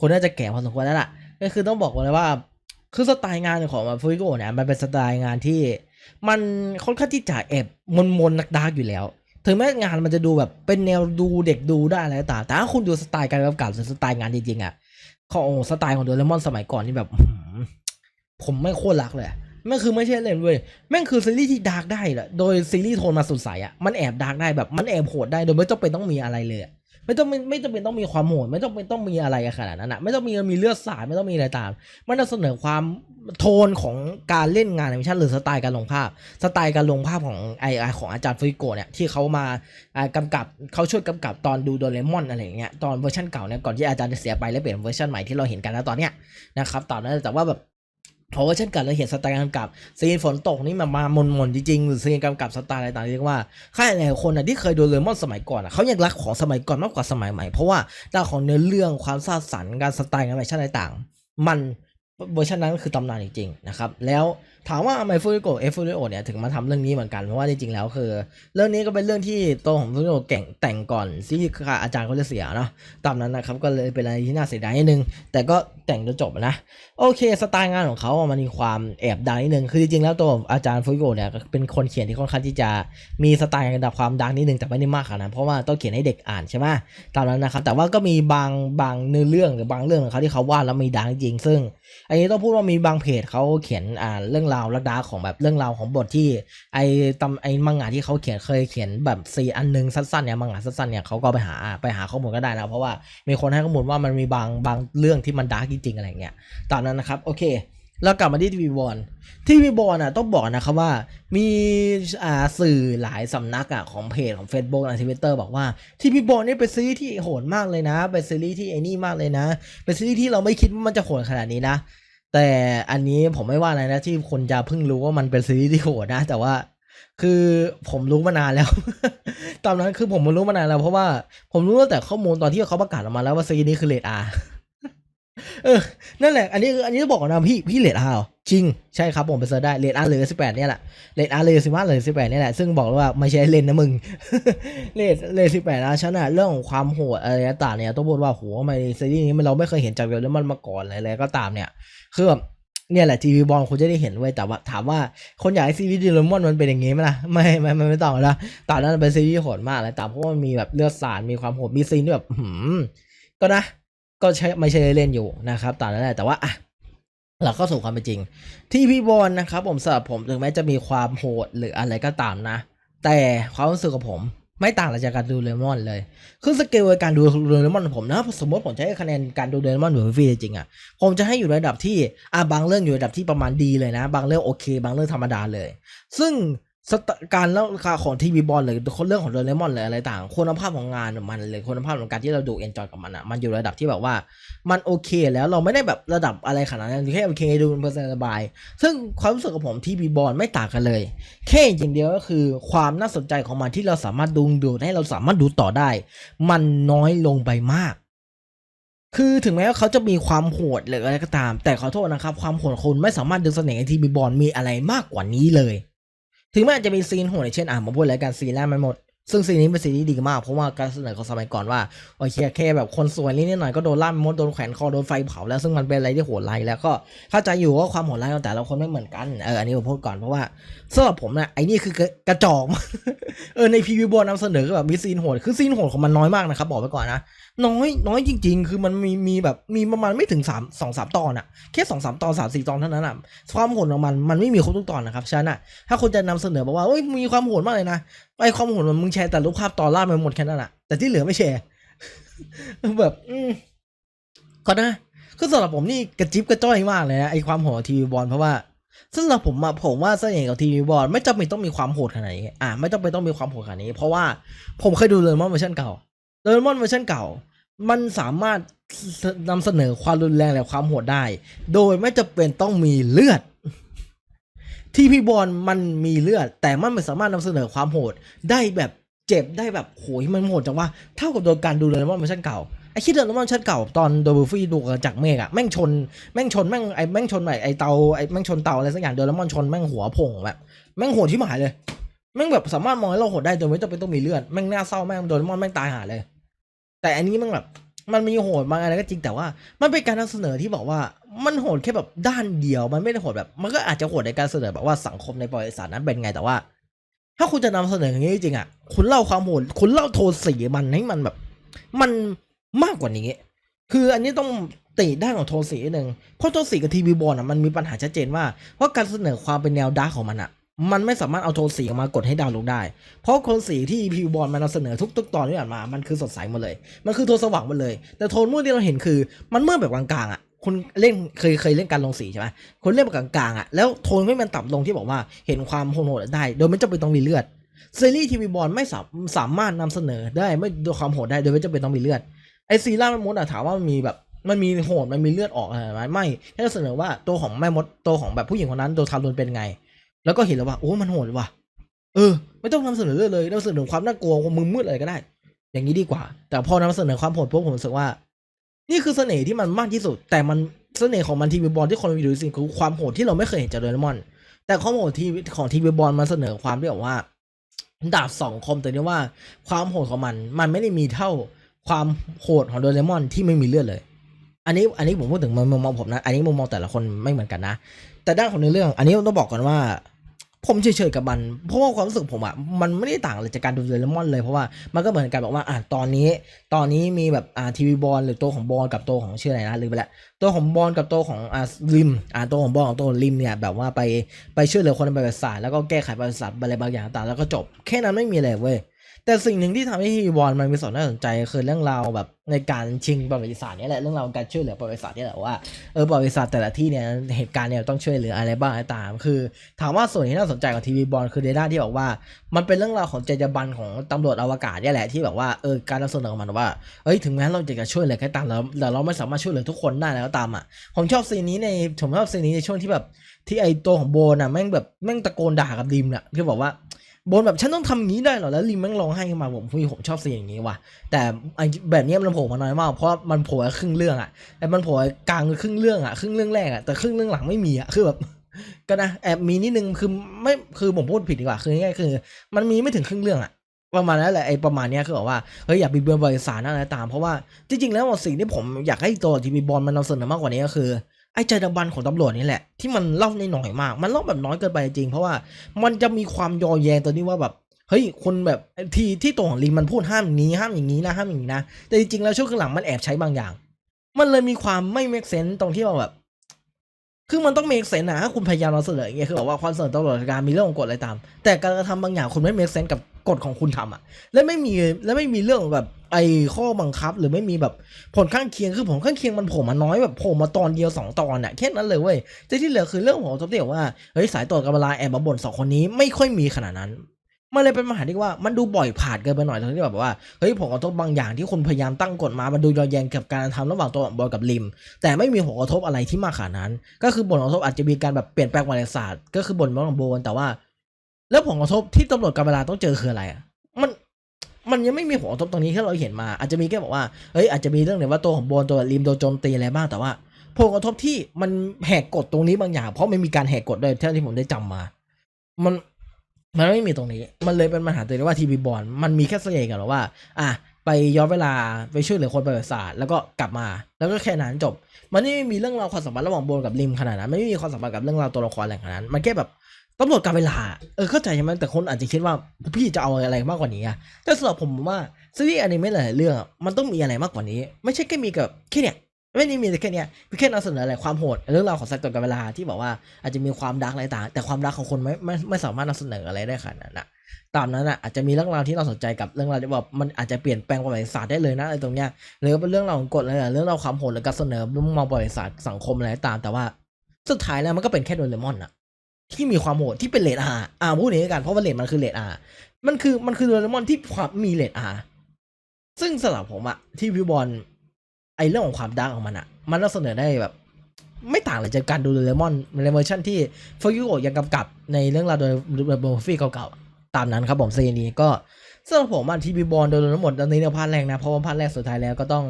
คนน่าจะแก่พอสมควรแล้วล่ะก็คือต้องบอกเลยว่าคือสไตล์งานของฟูริโกะเนี่ยมันเป็นสไตล์งานที่ มันค่อนข้างที่จะแอบมนมนๆดักอยู่แล้ว ถึงแม้งานมันจะดูแบบเป็นแนวดูเด็กดูได้อะไรก็ตามแต่ถ้าคุณดูสไตล์การกำกับหรือสไตล์งานจริงๆอะของสไตล์ของโดเรมอนสมัยก่อนนี่แบบ ผมไม่โคตรรักเลยแม่งคือไม่ใช่เล่นเว้ยแม่งคือซีรีส์ที่ดาร์กได้แหละโดยซีรีส์โทนมาสุดใสอะมันแอบดาร์กได้แบบมันแอบโหดได้โดยไม่จำเป็นต้องมีอะไรเลยไม่ต้องไม่ไม่จำเป็นต้องมีความโหดไม่ต้องเป็นต้องมีอะไรขนาดนั้นอะไม่ต้องมีมีเลือดสาดไม่ต้องมีอะไรตาม มันจะเสนอความโทนของการเล่นงานแอนิเมชันหรือสไตล์การลงภาพ สไตล์การลงภาพของไอไอของอาจารย์ฟุริโกเนี่ยที่เขามาอ่ากำกับเขาช่วยกำกับตอนดูโดเรมอนอะไรอย่างเงี้ยตอนเวอร์ชันเก่าเนี่ยก่อนที่อาจารย์จะเสียไปแล้วเปลี่ยนเวอร์ชันใหม่ที่เราเห็นกันแล้วตอนเนี้ยนะครับตอนนั้นแต่ว่าแบบ เพราะว่าเช่นกันเราเห็นสไตล์การกำกับซีนฝนตกนี่มามามนมนๆจริงๆหรือซีนกำกับสไตล์อะไรต่างๆเรียกว่าใครหลายคนนะที่เคยดูเรมอนสมัยก่อนอะเขายังรักของสมัยก่อนมากกว่าสมัยใหม่เพราะว่าด้านของเนื้อเรื่องความสร้างสรรค์การสไตล์การแฟชั่นอะไรต่าง มัน เวอร์ชันนั้นก็คือตำนานจริงๆนะครับแล้วถามว่าทำไมฟูริโกะเอฟฟูริโอเนี่ยถึงมาทำเรื่องนี้เหมือนกันเพราะว่าจริงๆแล้วคือ เรื่องนี้ก็เป็นเรื่องที่ตัวของฟูริโอเก่งแต่งก่อนที่อาจารย์เขาจะเสียเนาะตามนั้นนะครับก็เลยเป็นอะไรที่น่าเสียดายนิดนึง แต่ก็แต่งจนจบนะ โอเค สไตล์งานของเขามันมีความแอบดังนิดนึงคือจริงๆแล้วตัวอาจารย์ฟูริโกะเนี่ยเป็นคนเขียนที่ค่อนข้างที่จะมีสไตล์ระดับความดังนิดนึงแต่ไม่ได้มากขนาดนั้นเพราะว่าต้องเขียนให้เด็กอ่านใช่ไหมตามนั้นนะครับแต่ว่าก็มีบางบางเนื้อเรื่องหรือบางเรื่องของเขาที่เขาวาดแล้วมีดังจริงซึ่ง อันนี้ต้องพูดว่ามีบางเพจเขาเขียนอ่าเรื่องราวระดาของแบบเรื่องราวของบทที่ไอตำไอมังงะที่เขาเขียนเคยเขียนแบบซีอันหนึงสั้นๆเนี่ยมังงะสั้นๆเนี่ยเขาก็ไปหาไปหาข้อมูลก็ได้นะเพราะว่ามีคนให้ข้อมูลว่ามันมีบางบางเรื่องที่มันดาร์กจริงๆอะไรเงี้ยตอนนั้นนะครับโอเค แล้วกลับมาที่ทีวีบอลทีวีบอลอะต้องบอกนะครับว่ามีอ่าสื่อหลายสำนักอะของเพจของ Facebook และทวิตเตอร์บอกว่าทีวีบอลนี่เป็นซีรีส์ที่โหดมากเลยนะ เป็นซีรีส์ที่ไอ้นี่มากเลยนะ เป็นซีรีส์ที่เราไม่คิดว่ามันจะโหดขนาดนี้นะ แต่อันนี้ผมไม่ว่าอะไรนะที่คนจะเพิ่งรู้ว่ามันเป็นซีรีส์ที่โหดนะ แต่ว่าคือผมรู้มานานแล้ว ตอนนั้นคือผมรู้มานานแล้วเพราะว่าผมรู้ตั้งแต่ข้อมูลตอนที่เขาประกาศออกมาแล้วว่าซีรีส์นี้คือเลดอา เออ นั่นแหละ อันนี้อันนี้ต้องบอกก่อนนะพี่พี่เลดอารอจริง ใช่ครับผมไปเสิร์ชได้เลดอาร์เลยสิบแปดเนี่ยแหละเลดอาร์เลยสิบห้าเลยสิบแปดเนี่ยแหละ ซึ่งบอกเลยว่าไม่ใช่เลนนะมึงเลดเลดสิบแปดนะฉันอะเรื่องของความโหดอะไรต่างเนี่ยต้องบอกว่าโหทำไมซีรีส์นี้มันเราไม่เคยเห็นจากเดลมันมาก่อนอะไรก็ตามเนี่ย คือแบบเนี่ยแหละทีวีบอลคุณจะได้เห็นไว้ยแต่ว่าถามว่าคนอยากให้ซีรีส์เดลมอนมันเป็นอย่างงี้ไหมล่ะไม่ไม่ไม่ไม่ต้องแล้วตอนนั้นมันเป็นซีรีส์โหดมากเลยแต่เพราะว่ามันมีแบบเลือดสาดมีความโหดมีซีนที่แบบหืมก็นะ ก็ใช่ไม่ใช่เล่นอยู่นะครับตอนนั้นแหละแต่ว่าอะเราก็สู่ความเป็นจริง ที่พี่บอลนะครับ ผมสำหรับผมถึงแม้จะมีความโหดหรืออะไรก็ตามนะ แต่ความรู้สึกของผมไม่ต่างจากการดูเดรมอนเลย คือสเกลในการดูเดรมอนของผมนะ สมมติผมจะให้คะแนนการดูเดรมอนหรือฟรีจริงอะ ผมจะให้อยู่ระดับที่ อะบางเรื่องอยู่ระดับที่ประมาณดีเลยนะ บางเรื่องโอเค บางเรื่องธรรมดาเลย ซึ่ง สตการเล่าราคาของทีวีบอลหรือเรื่องของโดเรมอนหรือะไรต่างคุณภาพของงานมันหรือคุณภาพของการที่เราดูเอนจอยกับมันอะมันอยู่ระดับที่แบบว่ามันโอเคแล้วเราไม่ได้แบบระดับอะไรขนาดนั้นแค่โอเคดูเป็นเพอร์เซนต์สบาย ซึ่งความรู้สึกของผมทีวีบอลไม่ต่างกันเลย แค่อย่างเดียวก็คือความน่าสนใจของมันที่เราสามารถดูดูให้เราสามารถดูต่อได้ มันน้อยลงไปมากคือถึงแม้ว่าเขาจะมีความโหดหรืออะไรก็ตาม แต่ขอโทษนะครับ ความโหดคุณไม่สามารถดึงเสน่ห์ทีวีบอลมีอะไรมากกว่านี้เลย ถึงแม้จะมีซีนโหดอย่างเช่นอะผมพูดรายการซีนแรกไม่หมด ซึ่งซีนนี้เป็นซีนที่ดีมาก เพราะว่าการเสนอของสมัยก่อนว่าโอเคแค่แบบคนสวยนิดหน่อยก็โดนล่ามมดโดนแขวนคอโดนไฟเผาแล้วซึ่งมันเป็นอะไรที่โหดร้ายแล้วก็เข้าใจอยู่ว่าความโหดร้ายของแต่ละคนไม่เหมือนกันเอออันนี้ผมพูดก่อนเพราะว่าสำหรับผมนะไอ้นี่คือกระจอกมากเออในพีวีบอลนำเสนอก็แบบมีซีนโหดคือซีนโหดของมันน้อยมากนะครับบอกไว้ก่อนนะ น้อยน้อยจริง ๆ คือมันมีมีแบบมีประมาณไม่ถึงสามสองสามตอนอะแค่สองสามตอนสามสี่ตอนเท่านั้นอะความโหดของมันมันไม่มีครบทุกตอนนะครับฉะนั้นอะถ้าคุณจะนำเสนอบอกว่าเอ้ยมีความโหดมากเลยนะไอความโหดมันมึงแชร์แต่รูปภาพตอนล่ามันหมดแค่นั้นอะแต่ที่เหลือไม่แชร์แบบอืมก็นะคือสำหรับผมนี่กระจิบกระจ้อยมากเลยนะไอความโหดขอทีวีบอลเพราะว่าสำหรับผมอะผมว่าเสน่ห์ของทีวีบอลไม่จำเป็นต้องมีความโหดขนาดนี้อะไม่จำเป็นต้องมีความโหดขนาดนี้ เพราะว่าผมเคยดูเรมอนเวอร์ชันเก่า เรมอนเวอร์ชันเก่า มันสามารถนำเสนอความรุนแรงและความโหดได้ โดยไม่จำเป็นต้องมีเลือด ที่พี่บอลมันมีเลือด แต่มันไม่สามารถนำเสนอความโหดได้แบบเจ็บได้แบบโหยมันโหดจังว่าเท่ากับโดนการดูเลยว่ามันชั้นเก่าไอ้คิดเดินว่ามันชั้นเก่าตอนโดบูฟี่ดูจากเมฆอะแม่งชนแม่งชนแม่งไอ้แม่งชนไอ้ไอเตาไอ้แม่งชนเตาอะไรสักอย่างเดินแล้วมันชนแม่งหัวโผงแบบแม่งโหดที่หมายเลย แม่งแบบสามารถมองให้เราโหดได้โดยไม่จำเป็นต้องมีเลือดแม่งน่าเศร้าแม่งโดนมอนแม่งตายหาเลย แต่อันนี้แม่งแบบมันมีโหดบางอะไรก็จริงแต่ว่า มันเป็นการนำเสนอที่บอกว่ามันโหดแค่แบบด้านเดียวมันไม่ได้โหดแบบ มันก็อาจจะโหดในการเสนอแบบว่าสังคมในประวัติศาสตร์นั้นเป็นไงแต่ว่า ถ้าคุณจะนำเสนออย่างนี้จริงอะคุณเล่าความโหดคุณเล่าโทนสีมันให้มันแบบ มันมากกว่านี้ คืออันนี้ต้องติด้านของโทนสีนิดนึงเพราะโทนสีกับทีวีบอลอะมันมีปัญหาชัดเจนว่าว่าการเสนอความเป็นแนวดาร์กของมันอะ มันไม่สามารถเอาโทนสีออกมากดให้ดาวลงได้ เพราะโทนสีที่พีวีบอลมันนำเสนอทุกๆตอนที่ผ่านมา มันคือสดใสหมดเลย มันคือโทนสว่างหมดเลย แต่โทนมืดที่เราเห็นคือ มันมืดแบบกลางๆอะคุณเล่นเคยเคยเล่นการลงสีใช่ไหมคุณเล่นแบบกลางๆอะ แล้วโทนไม่มันต่ำลงที่บอกว่าเห็นความโหดได้ โดยไม่จำเป็นต้องมีเลือด ซีรีส์ทีวีบอลไม่สามสามารถนำเสนอได้ไม่โดยความโหดได้โดยไม่จำเป็นต้องมีเลือด ไอซีร่าแม่มดอะถามว่ามันมีแบบมันมีโหดมันมีเลือดออกอะไรไหมไม่แค่เสนอว่าตัวของแม่มดตัวของแบบผู้หญิงคนนั้นตัวทารุณเป็นไง แล้วก็เห็นแล้วว่าโอ้ มันโหดว่ะ เออ ไม่ต้องนำเสนอเลือดเลยนำเสนอความน่ากลัวความมึนมืดอะไรก็ได้ อย่างนี้ดีกว่า แต่พอนำเสนอความโหดพวกผมรู้สึกว่า นี่คือเสน่ห์ที่มันมากที่สุด แต่มันเสน่ห์ของมันทีวีบอลที่คนมีดูสิ่งคือความโหดที่เราไม่เคยเห็นจากโดเรมอน แต่ความโหดทีวีของทีวีบอลมันเสนอความที่แบบว่าดาบสองคมแต่นี่ว่าความโหดของมัน มันไม่ได้มีเท่าความโหดของโดเรมอนที่ไม่มีเลือดเลย อันนี้อันนี้ผมพูดถึงมุมมองผมนะ อันนี้มุมมองแต่ละคนไม่เหมือนกันนะ แต่ด้านของเนื้อเรื่อง อันนี้ต้องบอกก่อนว่า ผมเฉยๆกับมัน เพราะว่าความรู้สึกผมอะมันไม่ได้ต่างอะไรจากการดูเดเรมอนเลยเพราะว่ามันก็เหมือนกันบอกว่าอะตอนนี้ ตอนนี้มีแบบอ่าทีวีบอลหรือตัวของบอลกับตัวของชื่ออะไรนะลืมไปละตัวของบอลกับตัวของอ่าริมอ่าตัวของบอลกับตัวของริมเนี่ยแบบว่าไปไปช่วยเหลือคนในประวัติศาสตร์แล้วก็แก้ไขประวัติศาสตร์อะไรบางอย่างต่างแล้วก็จบแค่นั้นไม่มีอะไรเว้ย แต่สิ่งหนึ่งที่ทำให้ทีวีบอลมันมีส่วนน่าสนใจคือเรื่องราวแบบในการชิงประวัติศาสตร์นี่แหละเรื่องราวการช่วยเหลือประวัติศาสตร์นี่แหละว่าเออประวัติศาสตร์แต่ละที่เนี่ยเหตุการณ์เนี่ยต้องช่วยเหลืออะไรบ้างอะไรตาม คือ ถามว่าส่วนที่น่าสนใจของทีวีบอลคือในด้านที่บอกว่า มันเป็นเรื่องราวของจรรยาบรรณของตำรวจอวกาศนี่แหละที่แบบว่าเออการนำเสนอของมันว่าเอ้ยถึงแม้เราจะช่วยเหลือแค่ตามแล้วแต่เราไม่สามารถช่วยเหลือทุกคนได้แล้วตามอะผมชอบซีนนี้ในผมชอบซีนนี้ในช่วงที่แบบที่ไอตัวของโบน่ะแม่งแบบแม่งตะโกนด่ากับดิมเนี่ยที่บอกว่า บนแบบฉันต้องทำอย่างนี้ได้เหรอแล้วริมแม่งร้องไห้ขึ้นมาผมพี่ผมชอบซีนอย่างนี้ว่ะแต่ไอแบบนี้มันโผล่มาน้อยมากเพราะมันโผล่ครึ่งเรื่องอะแต่มันโผล่กลางครึ่งเรื่องอะครึ่งเรื่องแรกอะแต่ครึ่งเรื่องหลังไม่มีอะคือแบบก็นะแอบมีนิดนึงคือไม่คือผมพูดผิดดีกว่าคือง่ายๆคือ มันมีไม่ถึงครึ่งเรื่องอะประมาณนั้นแหละไอประมาณนี้คือแบบว่าเฮ้ยอย่าบิดเบือนบริษัทอะไรตามเพราะว่าจริงๆแล้วสิ่งที่ผมอยากให้ตัวทีวีบอลมันนำเสนอมากกว่านี้ก็คือ ไอ้ใจดำบันของตำรวจนี่แหละที่มันเล่าในหน่อยมาก มันเล่าแบบน้อยเกินไปจริงเพราะว่ามันจะมีความยอแยงตัวนี้ว่าแบบเฮ้ยคนแบบทีที่ตัวของลิงมันพูดห้ามอย่างนี้ห้ามอย่างนี้นะห้ามอย่างนี้นะแต่จริงๆแล้วช่วงข้างหลังมันแอบใช้บางอย่าง มันเลยมีความไม่เมกเซนต์ตรงที่ว่าแบบคือมันต้องเมกเซนต์นะถ้าคุณพยายามเราเสนออย่างเงี้ยคือแบบว่าคอนเสิร์ตำรวจการมีเรื่องของกฎอะไรตาม แต่การกระทำบางอย่างคุณไม่เมกเซนต์กับ กฎของคุณทำอะ และไม่มีและไม่มีเรื่องแบบไอ้ข้อบังคับหรือไม่มีแบบผลข้างเคียงคือผลข้างเคียงมันโผล่มาน้อยแบบโผล่มาตอนเดียวสองตอนอะแค่นั้นเลยเว้ยแต่ที่เหลือคือเรื่องของตัวเดียวว่าเฮ้ยสายตรวจกำมะลาแอบมาบ่นสองคนนี้ไม่ค่อยมีขนาดนั้นมันเลยเป็นปัญหาที่ว่ามันดูบ่อยผ่านเกินไปหน่อยตรงที่แบบว่าเฮ้ยผลกระทบบางอย่างที่คุณพยายามตั้งกฎมา มันดูย้อแยงกับการทำระหว่างตัวบอลกับริม แต่ไม่มีผลกระทบอะไรที่มากขนาดนั้น ก็คือผลกระทบอาจจะมีการแบบเปลี่ยนแปลงวัติศารก็คือบนบอลของโบนแต่ว่า แล้วผลกระทบที่ตำรวจกำมะลาต้องเจอคืออะไรอะมันมันยังไม่มีผลกระทบตรงนี้ที่เราเห็นมา อาจจะมีแค่บอกว่าเฮ้ยอาจจะมีเรื่องไหนว่าตัวของโบนตัวริมโดนโจมตีอะไรบ้างแต่ว่าผลกระทบที่มันแหกกฎตรงนี้บางอย่าง เพราะไม่มีการแหกกฎเลยเท่าที่ผมได้จำมา มันมันไม่มีตรงนี้ มันเลยเป็นปัญหาตัวเองว่าทีวีบอลมันมีแค่เสน่ห์กันหรอว่า อะไปย้อนเวลาไปช่วยเหลือคนประวัติศาสตร์แล้วก็กลับมา แล้วก็แค่นั้นจบ มันไม่มีเรื่องราวความสัมพันธ์ระหว่างโบนกับริมขนาดนั้นไม่มีความสัมพันธ์กับเรื่องราวตัวละครอะไรขนาดนั้น มันแค่แบบ ตำรวจกับเวลา เออเข้าใจใช่ไหมแต่คนอาจจะคิดว่าพี่จะเอาอะไรมากกว่านี้อะแต่สำหรับผมว่าซีรีส์อนิเมะหลายเรื่องมันต้องมีอะไรมากกว่านี้ ไม่ใช่แค่มีกับแค่เนี้ยไม่ได้มีแต่แค่เนี้ยแค่นำเสนออะไรความโหดเรื่องราวของสัตว์ตัวกับเวลาที่บอกว่าอาจจะมีความดักอะไรต่าง แต่ความรักของคนไม่ไม่ไม่สามารถนำเสนออะไรได้ขนาดนั้นอะตามนั้นอะอาจจะมีเรื่องราวที่เราสนใจกับเรื่องราวที่แบบมันอาจจะเปลี่ยนแปลงประวัติศาสตร์ได้เลยนะไอ้ตรงเนี้ยหรือเป็นเรื่องราวของกฎอะไรเรื่องราวความโหดหรือการเสนอมุมมองประวัติศาสตร์สังคมอะไรตาม แต่ว่าสุดท้ายแล้วมันก็เป็นแค่โดเรมอนอะ ที่มีความโหดที่เป็นเลดอาอ่าพูดอย่างนี้กันเพราะว่าเลดมันคือเลดอาร์มันคือมันคือโดเรมอนที่ความมีเลดอาร์ซึ่งสำหรับผมอะที่วิวบอลไอเรื่องของความดังของมันอะมันเราเสนอได้แบบ ไม่ต่างเลยจากการดูโดเรมอนในเวอร์ชันที่ฟยุโอะยังกำกับในเรื่องราวโดยโดยฟี่เก่าๆตามนั้นครับผมเซนีก็สำหรับผมอะที่วีบอลโดยทั้งหมดตอนนี้เนี่ยพาร์ทแรกนะเพราะว่าพาร์ทแรกสุดท้ายแล้วก็ต้อง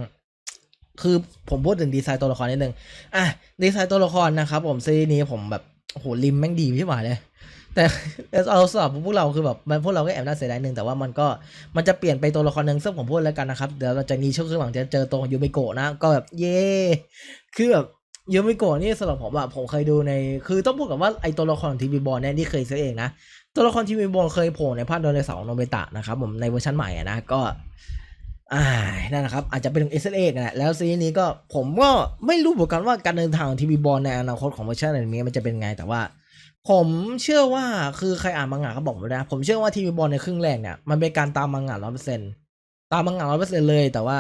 คือผมพูดถึงดีไซน์ตัวละครนิดนึง อะ ดีไซน์ตัวละครนะครับผมซีนี้ผมแบบ โอ้โหริมแม่งดีพี่หมาเลยแต่เอาสำหรับพวกเราคือแบบมันพวกเราก็แอบน่าเสียดายหนึ่งแต่ว่ามันก็มันจะเปลี่ยนไปตัวละครหนึ่งซึ่งผมพูดแล้วกันนะครับเดี๋ยวเราจะมีช่วงข้างหลังจะเจอตัวของยูเมโกะนะ ก็แบบเย่คือแบบยูเมโกะนี่สำหรับผมอะผมเคยดูใน คือต้องพูดกับว่าไอตัวละครทีวีบอลเนี่ยนี่เคยซื้อเองนะตัวละครทีวีบอลเคยโผล่ในภาคโดนในเสาร์โนเบตะนะครับผมในเวอร์ชันใหม่นะก็ อ่านั่นนะครับ อาจจะเป็นเอสเอแหละแล้วซีรีส์นี้ก็ผมก็ไม่รู้เหมือนกันว่าการเดินทางทีวีบอลในอนาคตของเวอร์ชันอนิเมะมันจะเป็นไงแต่ว่า ผมเชื่อว่าคือใครอ่านมังงะเขาบอกมาแล้วผมเชื่อว่าทีวีบอลในครึ่งแรกเนี่ยมันเป็นการตามมังงะร้อยเปอร์เซ็นต์ตามมังงะร้อยเปอร์เซ็นต์เลยแต่ว่า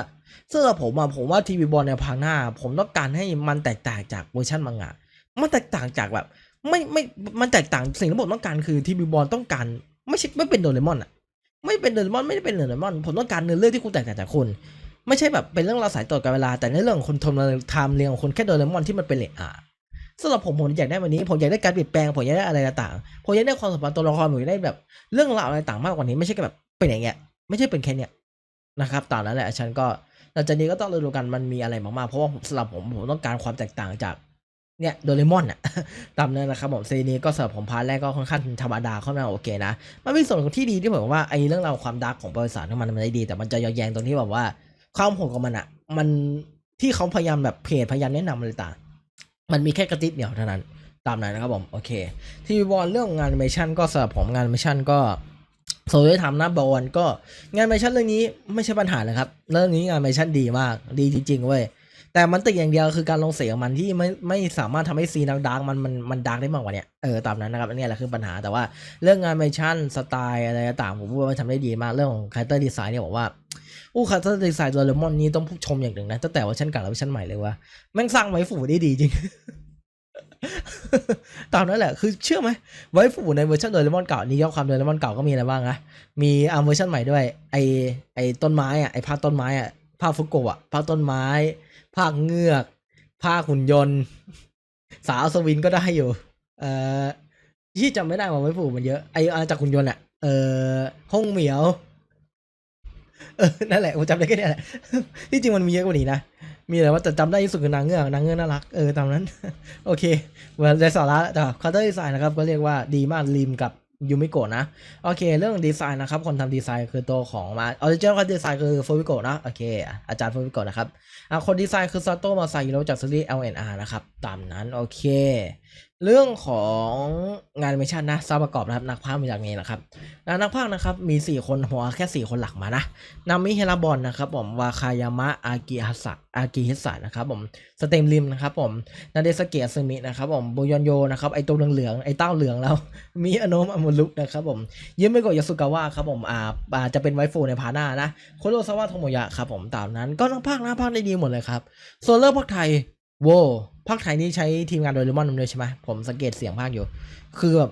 สำหรับผมอะผมว่าทีวีบอลในภาคหน้า ผมต้องการให้มันแตกต่างจากเวอร์ชันมังงะมันแตกต่างจากแบบ ไม่ไม่มันแตกต่างสิ่งที่ผมต้องการคือทีวีบอลต้องการ ไม่ใช่ไม่เป็นโดเรมอนอะ ไม่เป็นโดเรมอนไม่ได้เป็นโดเรมอนผมต้องการเนื้อเรื่องที่คุณแตกต่างจากคุณไม่ใช่แบบเป็นเรื่องราวสายต่อกันเวลา แต่ในเรื่องของคนทำไทม์เรียงของคนแค่โดเรมอนที่มันเป็นเลอาสำหรับผมผมอยากได้วันนี้ ผมอยากได้การเปลี่ยนแปลงผมอยากได้อะไรต่างๆผมอยากได้ความสัมพันธ์ตัวละครผมอยากได้แบบ เรื่องราวอะไรต่างมากกว่านี้ไม่ใช่แค่แบบเป็นอย่างเงี้ยไม่ใช่เป็นแค่เนี้ยนะครับตามนั้นแหละฉันก็หลังจากนี้ก็ต้องดูกันมันมีอะไรมากๆเพราะว่าสำหรับผมผมต้องการความแตกต่างจาก เนี่ยโดเรมอนอะตามนั้นนะครับผมซีนี้ก็สำหรับผมพาร์ทแรกก็ค่อนข้างธรรมดาค่อนข้างโอเคนะ มันมีส่วนของที่ดีที่ผมว่าไอ้เรื่องราวความดาร์กของบริษัทของมันมันได้ดี แต่มันจะยอแยงตรงที่แบบว่าความโหดของมันอะมันที่เขาพยายามแบบเพจพยายามแนะนำอะไรต่างมันมีแค่กระติบเดียวเท่านั้น ตามนั้นนะครับผมโอเค ทีวีบอลเรื่องงานแอนิเมชันก็สำหรับผมงานแอนิเมชันก็โซยทำนะบอลก็งานแอนิเมชันเรื่องนี้ไม่ใช่ปัญหาเลยครับเรื่องนี้งานแอนิเมชันดีมากดีจริงๆเว้ย แต่มันติดอย่างเดียวคือการลงเสียงมันที่ไม่ไม่สามารถทำให้ซีนดังๆมันมันมันดังได้มากกว่าเนี้ยเออตามนั้นนะครับอันนี้แหละคือปัญหาแต่ว่าเรื่องงานแอนิเมชั่นสไตล์อะไรต่างผมว่ามันทำได้ดีมากเรื่องของคาแรคเตอร์ดีไซน์เนี่ยบอกว่าอู้คาแรคเตอร์ดีไซน์โดเรมอนนี้ต้องชมอย่างหนึ่งนะตั้งแต่วอร์ชันเก่าและเวชันใหม่เลยว่าแม่งสร้างไว้ฝูได้ดีจริงตามนั้นแหละ คือเชื่อไหมไว้ฝูในเวอร์ชันโดเรมอนเก่านี่ยอดความโดเรมอนเก่าก็มีอะไรบ้างนะ มีอาร์เวอร์ชันใหม่ด้วย ไอไอต้นไม้อะไอภาคต้นไม้อะ ภาคฟุกุอะภาคต้นไม้ ภาคเงือก ภาคหุ่นยนต์ สาวสวินก็ได้อยู่ เอ่อที่จำไม่ได้ว่าไว้ฝูกมันเยอะไออาจากหุ่นยนต์อะเอ่อห้องเหมียว เออนั่นแหละผมจำได้แค่นี้แหละที่จริงมันมีเยอะกว่านี้นะมีแต่ว่าแต่จำได้ที่สุดคือนางเงือกนางเงือกน่ารักเออตามนั้น โอเคเวลาได้สาระแต่คาร์เตอร์ดีไซน์นะครับ ก็เรียกว่าดีมากริมกับ ยูมิโกะนะ โอเค เรื่องดีไซน์นะครับ คนทำดีไซน์คือตัวของมาออริจินอลดีไซน์คือโฟวิโกะนะ โอเค อาจารย์โฟวิโกะนะครับคนดีไซน์คือซาโตะมาซาฮิโร่จากซีรีส์ LNR นะครับ ตามนั้น โอเค เรื่องของงานแอนิเมชันนะทราบประกอบนะครับนักพากย์มาจากนี้นะครับนักพากย์นะครับมี 4 คนหัวแค่ 4 คนหลักมานะนามิเฮราบอลนะครับผมวาคายามะอากิฮัสะอากิฮิสะนะครับผมสเตมริมนะครับผมนาเดสเกะซึมินะครับผมโบยอนโยนะครับไอตัวเหลืองๆไอเต้าเหลืองแล้ว มีอโนมอมุลุกนะครับผมยิมเมโกะยาสุกาวะครับผมอ่าอาจะเป็นไวฟูในพาหน้านะโคโรซาวะโทโมยะครับผมตามนั้นก็นักพากย์นะพากย์ได้ดีหมดเลยครับส่วนเรื่องพากย์ไทย โว้พากไทยนี่ใช้ทีมงานโดเรมอนด้วยใช่ไหมผมสังเกตเสียงพากอยู่ คือแบบ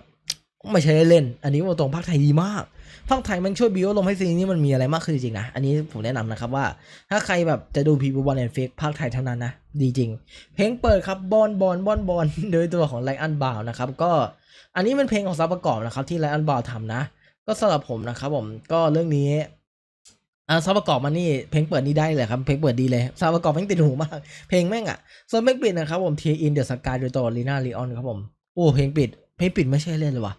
ไม่ใช่เล่น อันนี้ว่าตรงพากไทยดีมากภาคไทยมันช่วยบิวลมให้ซีรีส์นี้มันมีอะไรมากขึ้นจริงนะ อันนี้ผมแนะนำนะครับว่า ถ้าใครแบบจะดูพีพีบอลแอนด์เฟกภาคไทยเท่านั้นนะ ดีจริง เพลงเปิดครับบอลบอลบอลบอลโดยตัวของไลอันบาวนะครับ ก็อันนี้เป็นเพลงของซับประกอบนะครับที่ไลอันบาวทำนะ ก็สำหรับผมนะครับผมก็เรื่องนี้ อ่าซับประกอบมันนี่เพลงเปิดนี่ได้เลยครับเพลงเปิดดีเลยซับประกอบแม่งติดหูมากเพลงแม่งอะส่วนเพลงปิดนะครับผม Tear in the Sky โดยตัวลีน่าลีออนครับผมโอ้เพลงปิดเพลงปิดไม่ใช่เล่นเลยว่ะ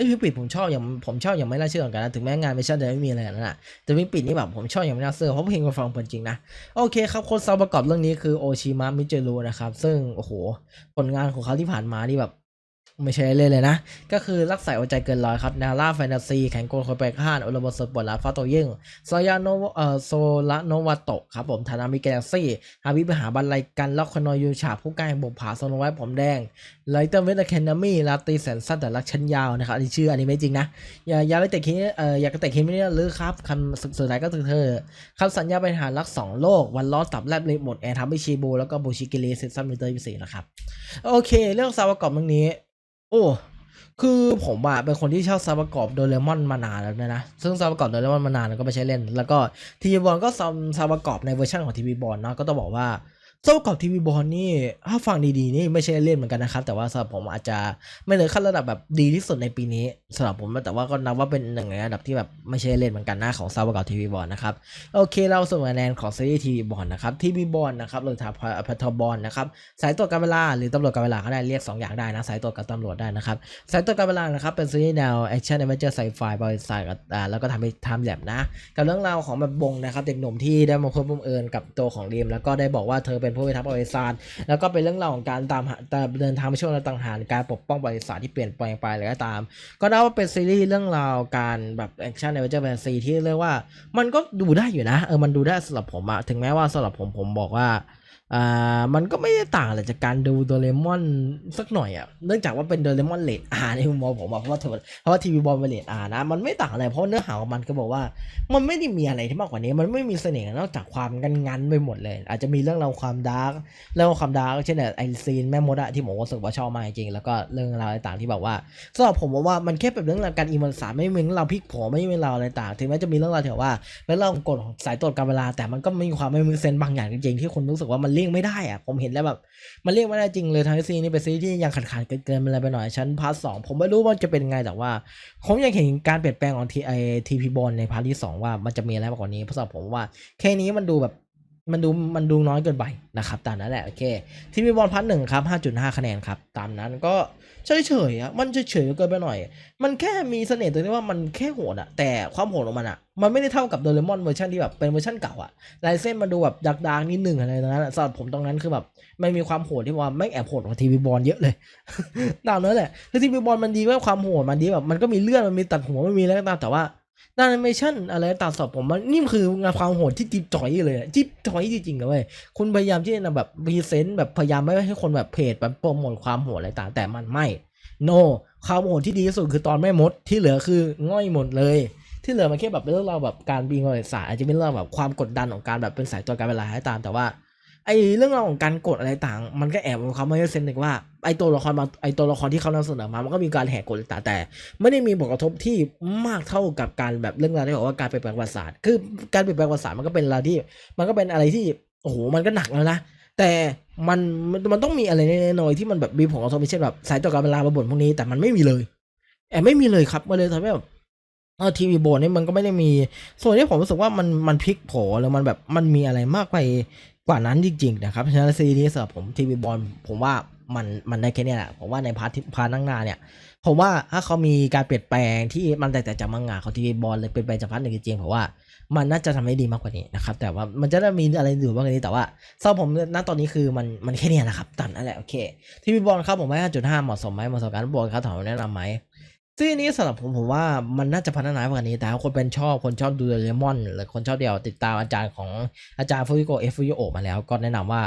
อ้ยพิงปิดผมชอบอย่างผมชอบอย่างไม่น่าเชื่อเหมือนกันนะถึงแม้งานไม่ใช่จะไม่มีอะไรนั่นแหละแต่เพิงปิดนี่แบบผมชอบอย่างไม่น่าเชื่อเพราะเพลงมันฟังเพลินจริงนะโอเคครับคนซาวประกอบเรื่องนี้คือโอชิมะมิเจรุนะครับซึ่งโอ้โหผลงานของเขาที่ผ่านมานี่แบบ ไม่ใช่เล่นเลยนะ ก็คือรักใส่หัวใจเกินร้อยครับนาร่าแฟนตาซี แข่งโกลคนไปข้านโอลาบสปอร์ตลาฟาโตยิ่งโซยาโนเอ่อโซลาโนวาโตะครับผมธานามิแกลซี่ฮาวิไปหาบันไลกันล็อกคอนอยยูฉาผู้กล้าแห่งบุกผาโซนไว้ผมแดงไลเตอร์เวทแคนนามี่ลาตีแสนสั้นแต่รักชั้นยาวนะครับอันนี้ชื่ออันนี้ไม่จริงนะ อย่าอย่าไปเตะคิเอ่ออย่ากระเตะคิไม่ได้หรือครับคำสุดท้ายก็คือเธอคำสัญญาเป็นหารักสองโลกวันล้อตับแลบเลยหมดแอร์ทำให้ชีบูแล้วก็บูชิกิริเซซัมมิเตอร์พิเศษนะครับโอเค เรื่องซาวประกอบเรื่องนี้ โอ้ คือผมอะเป็นคนที่ชอบซาวประกอบโดเรมอนมานานแล้วนะซึ่งซาวประกอบโดเรมอนมานานแล้วก็ไม่ใช่เล่น แล้วก็ทีวีบอลก็ซาวซาวประกอบในเวอร์ชันของทีวีบอลเนาะ ก็ต้องบอกว่าซาวประกอบทีวีบอลนี่ ถ้าฟังดีๆนี่ไม่ใช่เล่นเหมือนกันนะครับ แต่ว่าสำหรับผมอาจจะไม่เลยขั้นระดับแบบดีที่สุดในปีนี้ สำหรับผมแต่ว่าก็นับว่าเป็นหนึ่งในระดับที่แบบไม่ใช่เล่นเหมือนกันหนะของซาวประกอบทีวีบอลนะครับโอเคเราส่งคะแนนของซีรีส์ทีวีบอลนะครับทีวีบอลนะครับหรือทางพัทบอลนะครับสายตรวจการเวลาหรือตำรวจการเวลาก็ได้เรียก 2 อย่างได้นะสายตรวจกับตำรวจได้นะครับสายตรวจการเวลานะครับเป็นซีรีส์แนวแอคชั่นแอดเวนเจอร์ไซไฟบริษัทแล้วก็ทำให้ทำแลบนะ กับเรื่องราวของแบบบงนะครับเด็กหนุ่มที่ได้มาพบบังเอิญกับตัวของเรียมแล้วก็ได้บอกว่าเธอเป็นผู้พิทักษ์บริษัทแล้วก็เป็นเรื่องราวของการตามเดินทางไปช่วงต่างหากการปกป้องบริษัทที่เปลี่ยนแปลงไปอะไรก็ตามก็นับว่าเป็นซีรีส์เรื่องราวการแบบแอคชั่นในเวอร์จแฟนซีที่เรียกว่า มันก็ดูได้อยู่นะ เออมันดูได้สำหรับผมอะถึงแม้ว่าสำหรับผมผมบอกว่า อ่ามันก็ไม่ได้ต่างอะไรจากการดูโดเรมอนสักหน่อยอะเนื่องจากว่าเป็นโดเรมอนเลดอาร์ในมุมมองผมอะเพราะว่าเพราะว่าทีวีบอลเป็นเลดอาร์นะมันไม่ต่างอะไรเพราะเนื้อหาของมันก็บอกว่า มันไม่ได้มีอะไรที่มากกว่านี้ มันไม่มีเสน่ห์นอกจากความงันงันไปหมดเลย อาจจะมีเรื่องราวความดาร์กเรื่องราวความดาร์กเช่นแบบไอซีนแม่มดอะที่ผมรู้สึกว่าชอบมากจริงๆแล้วก็เรื่องราวต่างที่แบบว่าสำหรับผมว่ามันแค่เป็นเรื่องราวการอีมันสารไม่มีเรื่องราวพลิกโผไม่มีเรื่องราวอะไรต่างถึงแม้จะมีเรื่องราวที่แบบว่าเป็นเรื่องกฎของสายตรวจการเวลาแต่มันก็มีความไม่มีเซนบางอย่างจริงๆที่คุณรู้สึกว่ามันเลี่ยงไม่ได้อะผมเห็นแล้วแบบ มันเลี่ยงไม่ได้จริงเลยทางซีนี่เป็นซีรีส์ที่ยังขาดขาดๆเกินๆไปเลยไปหน่อยชั้นพาร์ทสองผมไม่รู้ว่าจะเป็นไงแต่ว่าผมยังเห็นการเปลี่ยนแปลงของทีไอทีพีบอลในพาร์ทที่สองว่ามันจะมีอะไรมากกว่านี้เพราะสำหรับผมว่า แค่นี้มันดูแบบมันดูมันดูน้อยเกินไปนะครับตามนั้นแหละโอเคทีพีบอลพาร์ทหนึ่งครับห้าจุดห้าคะแนนครับตามนั้นก็ เฉยๆอะมันเฉยๆเกินไปหน่อย มันแค่มีเสน่ห์ตรงที่ว่ามันแค่โหดอะแต่ความโหดของมันอะมันไม่ได้เท่ากับโดเรมอนเวอร์ชันที่แบบเป็นเวอร์ชันเก่าอะลายเส้นมันดูแบบดักดางๆนิดหนึ่งอะไรตรงนั้นสำหรับผมตรงนั้นคือแบบมันมีความโหดที่ว่าไม่แอบโหดกว่าทีวีบอลเยอะเลยตามนั้นแหละคือทีวีบอลมันดีว่าความโหดมันดีแบบมันก็มีเลือดมันมีตัดหัวมันมีอะไรก็ตามแต่ว่า ด้านแอนิเมชันอะไรตามสอบผมมันนี่คืองานความโหดที่จิ๊บจ่อยเลยจิ๊บจ่อยจริงๆเลยเว้ยคุณพยายามที่จะแบบพรีเซนต์แบบพยายามไม่ให้คนแบบเพจแบบโปรโมทความโหดอะไรต่างแต่มันไม่ โนความโหดที่ดีที่สุดคือตอนแม่มดที่เหลือคือง่อยหมดเลย ที่เหลือมันแค่แบบเรื่องเราวแบบการบินบริษัทอาจจะเป็นเรื่องแบบความกดดันของการแบบเป็นสายตัวการเวลาให้ตามแต่ว่า ไอเรื่องราวของการกดอะไรต่าง มันก็แอบมีความไม่เซนหนึ่งว่าไอตัวละครบาไอตัวละครที่เขานำเสนอมา มันก็มีการแหกกฎต่างแต่ ไม่ได้มีผลกระทบที่มากเท่ากับการแบบเรื่องราวที่บอกว่าการเปลี่ยนแปลงประวัติศาสตร์คือการเปลี่ยนแปลงประวัติศาสตร์มันก็เป็นอะไรที่ มันก็เป็นอะไรที่โอ้โหมันก็หนักแล้วนะแต่มันมันมันต้องมีอะไรน้อยที่มันแบบมีผลกระทบเช่นแบบสายต่อการเวลาระบบพวกนี้แต่มันไม่มีเลยแอบไม่มีเลยครับมันเลยทำให้แบบเออทีวีโบนนี่มันก็ไม่ได้มี ส่วนที่ผมรู้สึกว่ามันมันพลิกโผแล้วมันแบบมันมีอะไรมากไป กว่านั้นจริงๆนะครับเพราะฉะนั้นซีรีส์นี้สำหรับผมทีวีบอลผมว่ามันมันได้แค่เนี้ยแหละผมว่าในพาร์ทพาร์ทนั่งหน้าเนี่ยผมว่าถ้าเขามีการเปลี่ยนแปลงที่มันแตกต่างจากมังงะเของทีวีบอลเลยเป็นไปจากพาร์ทหนึ่งจริงๆผมว่ามันน่าจะทำให้ดีมากกว่านี้นะครับแต่ว่ามันจะได้มีอะไรอยู่บ้างนี้แต่ว่าสำหรับผมณตอนนี้คือมันมันแค่เนี้ยนะครับตันนั่นแหละโอเคทีวีบอลครับผมให้ห้าจุดห้าเหมาะสมไหมเหมาะสมการบวกครับถามว่าแนะนำไหม ซึ่งอันี้สำหรับผมผมว่ามันน่าจะพัฒนากว่านี้ แต่คนเป็นชอบคนชอบดูเดเรมอนหรือคนชอบเดียวติดตามอาจารย์ของอาจารย์ฟูริโกเอฟฟูริโอมาแล้ว ก็แนะนำว่า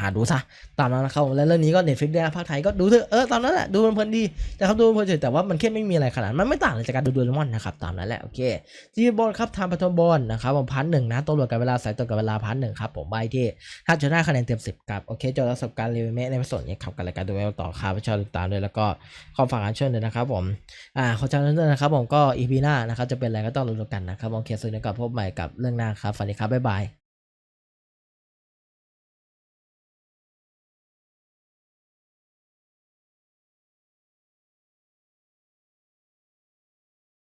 หาดูซะตามนั้นนะครับและเรื่องนี้ก็เน็ตฟิกด้วยนะภาคไทยก็ดูเถอะเออตามนั้นแหละดูเพลินดีแต่ครับดูเพลินเฉยแต่ว่ามันแค่ไม่มีอะไรขนาดมันไม่ต่างอะไรจากการดูเดเรมอนนะครับตามนั้นแหละโอเคจีบอลครับทำพัทบอลนะครับผมพันหนึ่งนะตัวหลวกับเวลาสายตัวกับเวลาพันหนึ่งครับผมใบที่ห้าจุดห้าคะแนนเต็มสิบครับโอเคจบแล้วสับการรีวิวเมะในส่วนนี้ครับกับรายการดูเวลต่อครับชอบติดตามด้วยแล้วก็ขอฝากการช่วยเลยนะครับผมอ่าขอจำนั้นด้วยนะครับผมก็อีพีหน้านะครับจะเป็นอะไรก็ต้องรู้กันนะครับโอเคสุดนี้ก่อนพบใหม่กับเรื่องหน้าครับสวัสดีครับบ๊ายบาย